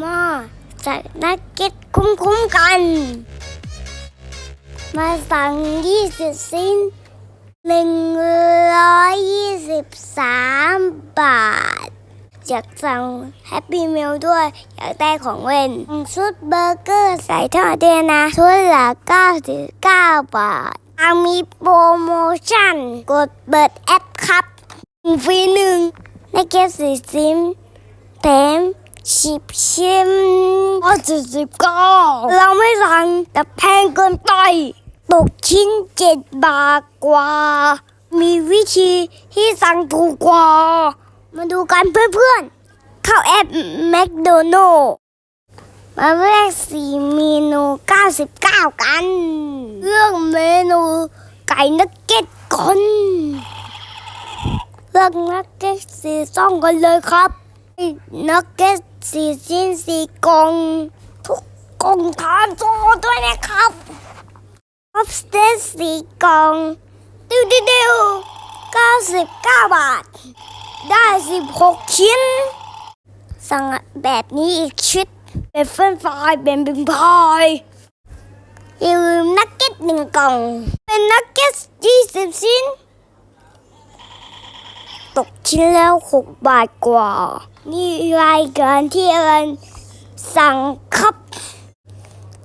มาจากนักเก็ตคุ้มๆกัน มาสั่ง20สิ้น123บาท อยากสั่งแฮปปี้เมลด้วย อยากได้ของเล่นชุดเบอร์เกอร์ใส่ทอดด้วยนะชุดละ99บาททางมีโปรโมชั่น กดเปิดแอปครับฟรีหนึ่งในเก็บสีซิมแถม ชิปชิมอ๋อสิบสิบเก้าเราไม่สั่งแต่แพงเกินไปตกชิ้นเจ็ดบาทกว่า มีวิธีที่สั่งถูกกว่า มาดูกันเพื่อนๆ เข้าแอปแมคโดนัลมาแรกสี่เมนู 99 กันเรื่องเมนูไก่นักเก็ตก่อนเลือกนักเก็ตสีซ่องกันเลยครับนักเก็ต สีชิ้นสีกล่อง ทุกกล่องทานโซด้วยนะครับออฟสเตสสีกล่องดิวดิวดิว99บาท ได้16ชิ้น สั่งแบบนี้อีกชุดเป็นเฟรนฟรายเป็นบิงพายอย่าลืมนักเก็ตหนึ่งกล่อง เป็นนักเก็ต20ชิ้น ตกชิ้นแล้ว6บาทกว่า นี่รายการที่เอิญสั่งครับ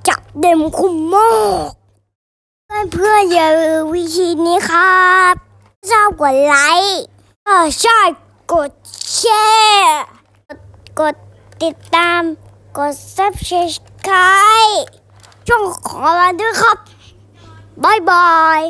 จับเต็มคุ้มมากเพื่อนๆอย่าลืมวิธีนี้ครับชอบกดไลค์ถ้าใช่กดแชร์กดกดติดตาม กด subscribe ช่องของเราด้วยครับ บ๊ายบาย